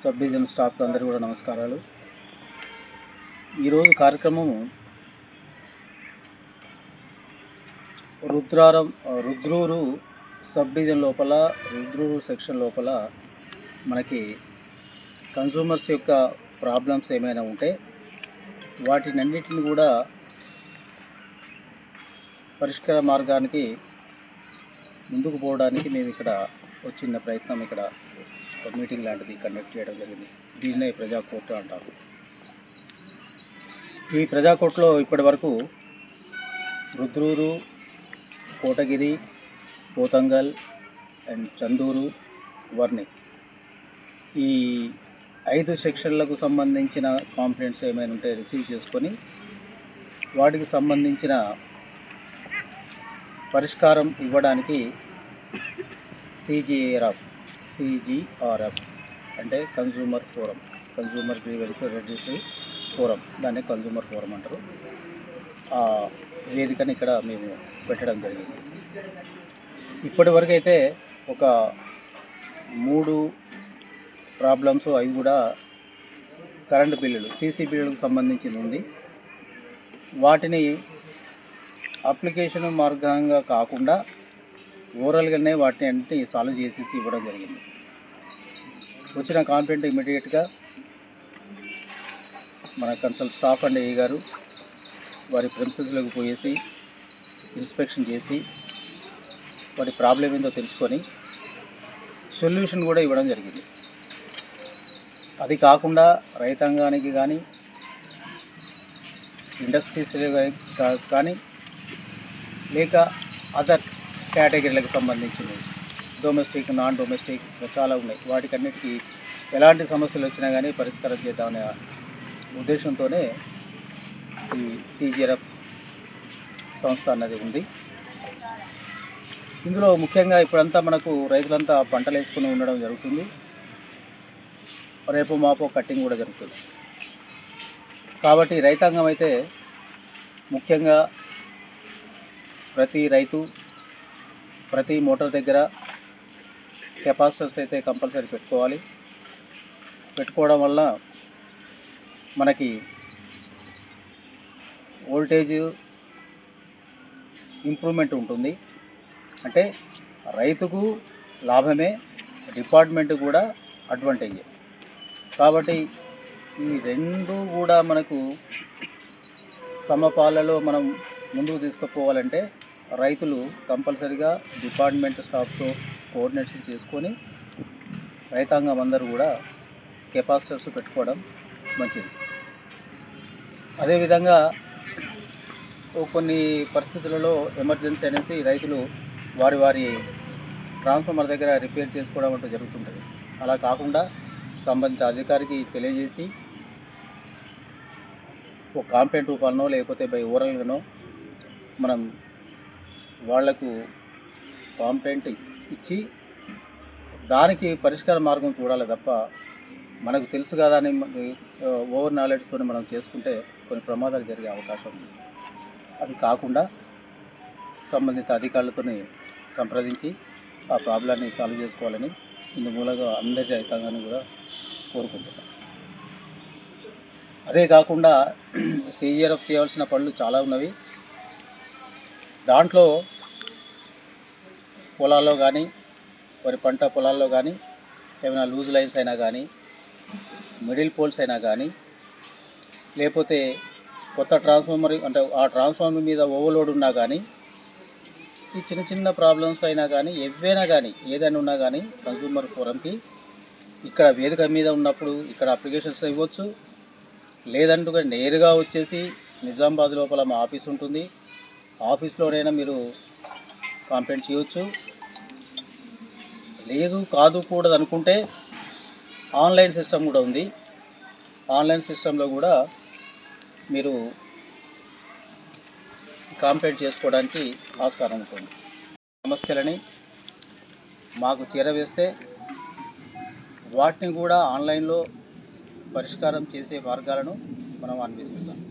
Sub division staff అందరూ కూడా నమస్కారాలు. ఈరోజు కార్యక్రమం రుద్రారం రుద్రూరు సబ్ డివిజన్ లోపల రుద్రూరు సెక్షన్ లోపల మనకి కన్సూమర్స్ యొక్క ప్రాబ్లమ్స్ ఏమైనా ఉంటే వాటినన్నిటిని కూడా పరిష్కార మార్గానికి ముందుకు పోవడానికి మేము ఇక్కడ వచ్చిన ప్రయత్నం ఇక్కడ ఒక మీటింగ్ లాంటిది కండక్ట్ చేయడం జరిగింది. దీన్నే ప్రజాకోర్టు అంటారు. ఈ ప్రజాకోర్టులో ఇప్పటి వరకు రుద్రూరు కోటగిరి పోతంగల్ అండ్ చందూరు వర్ణి ఈ ఐదు సెక్షన్లకు సంబంధించిన కాంప్లైంట్స్ ఏమైనా ఉంటే రిసీవ్ చేసుకొని వాటికి సంబంధించిన పరిష్కారం ఇవ్వడానికి C G R F C G R F అంటే consumer forum consumer grievance redressal forum దాన్ని కన్జ్యూమర్ ఫోరం అంటారు. ఆ వేదికని ఇక్కడ మేము పెట్టడం జరిగింది. ఇప్పటి వరకు అయితే ఒక మూడు ప్రాబ్లమ్స్ అవి కూడా కరెంటు బిల్లులు సీసీ బిల్లులకు సంబంధించింది ఉంది. వాటిని అప్లికేషన్ మార్గంగా కాకుండా ఓవరాల్గానే వాటిని అన్నింటినీ సాల్వ్ చేసేసి ఇవ్వడం జరిగింది. వచ్చిన కాన్ఫిడెంట్ ఇమీడియట్గా మన కన్సల్ట్ స్టాఫ్ అండ్ ఏ గారు వారి ప్రిన్సెస్లోకి పోయేసి ఇన్స్పెక్షన్ చేసి వాటి ప్రాబ్లం ఏందో తెలుసుకొని సొల్యూషన్ కూడా ఇవ్వడం జరిగింది. అది కాకుండా రైతాంగానికి కానీ ఇండస్ట్రీస్ కానీ లేక అదర్ కేటగిరీలకు సంబంధించినవి. డొమెస్టిక్ నాన్ డొమెస్టిక్ చాలా ఉన్నాయి. వాటికన్నిటికీ ఎలాంటి సమస్యలు వచ్చినా కానీ పరిష్కారం చేద్దామనే ఉద్దేశంతోనే ఈ సిజిఆర్ఎఫ్ సంస్థ అన్నది ఉంది. ఇందులో ముఖ్యంగా ఇప్పుడంతా మనకు రైతులంతా పంటలు వేసుకుని ఉండడం జరుగుతుంది. రేపు మాపో కట్టింగ్ కూడా జరుగుతుంది. కాబట్టి రైతాంగం అయితే ముఖ్యంగా ప్రతి రైతు ప్రతి మోటార్ దగ్గర కెపాసిటర్స్ అయితే కంపల్సరీ పెట్టుకోవాలి. పెట్టుకోవడం వల్ల మనకి వోల్టేజ్ ఇంప్రూవ్మెంట్ ఉంటుంది. అంటే రైతుకు లాభమే డిపార్ట్మెంట్ కూడా అడ్వాంటేజ్. కాబట్టి ఈ రెండు కూడా మనకు సమపాలలో మనం ముందుకు తీసుకుపోవాలంటే రైతులు కంపల్సరిగా డిపార్ట్మెంట్ స్టాఫ్తో కోఆర్డినేషన్ చేసుకొని రైతాంగం అందరూ కూడా కెపాసిటర్స్ పెట్టుకోవడం మంచిది. అదేవిధంగా కొన్ని పరిస్థితులలో ఎమర్జెన్సీ అనేసి రైతులు వారి వారి ట్రాన్స్ఫార్మర్ దగ్గర రిపేర్ చేసుకోవడం అంటూ జరుగుతుంటుంది. అలా కాకుండా సంబంధిత అధికారికి తెలియజేసి ఒక కాంప్లైంట్ రూపాలనో లేకపోతే బై ఓరల్గానో మనం వాళ్ళకు కాంప్లైంట్ ఇచ్చి దానికి పరిష్కార మార్గం చూడాలి తప్ప మనకు తెలుసు కదా అని ఓవర్ నాలెడ్జ్తో మనం చేసుకుంటే కొన్ని ప్రమాదాలు జరిగే అవకాశం ఉంది. అవి కాకుండా సంబంధిత అధికారులతో సంప్రదించి ఆ ప్రాబ్లాన్ని సాల్వ్ చేసుకోవాలని ఇందు మూలంగా అందరి రైతాంగాన్ని కూడా కోరుకుంటున్నాం. అదే కాకుండా సిజిఆర్ఎఫ్ చేయాల్సిన పనులు చాలా ఉన్నవి. దాంట్లో పొలాల్లో కానీ వరి పంట పొలాల్లో కానీ ఏమైనా లూజ్ లైన్స్ అయినా కానీ మిడిల్ పోల్స్ అయినా కానీ లేకపోతే కొత్త ట్రాన్స్ఫార్మర్ అంటే ఆ ట్రాన్స్ఫార్మర్ మీద ఓవర్లోడ్ ఉన్నా కానీ ఈ చిన్న చిన్న ప్రాబ్లమ్స్ అయినా కానీ ఏవైనా కానీ ఏదైనా ఉన్నా కానీ కన్సూమర్ ఫోరంకి ఇక్కడ వేదిక మీద ఉన్నప్పుడు ఇక్కడ అప్లికేషన్స్ ఇవ్వచ్చు. లేదంటే నేరుగా వచ్చేసి నిజామాబాద్ లోపల మా ఆఫీస్ ఉంటుంది. ఆఫీస్లోనైనా మీరు కంప్లైంట్ చేయవచ్చు లేదు కాదు కూడదు అనుకుంటే ఆన్లైన్ సిస్టమ్ కూడా ఉంది. ఆన్లైన్ సిస్టంలో కూడా మీరు కంప్లైంట్ చేసుకోవడానికి ఆస్కారం ఉంటుంది. సమస్యలని మాకు చేరవేస్తే వాటిని కూడా ఆన్లైన్లో పరిష్కారం చేసే మార్గాలను మనం అన్వేషిస్తాం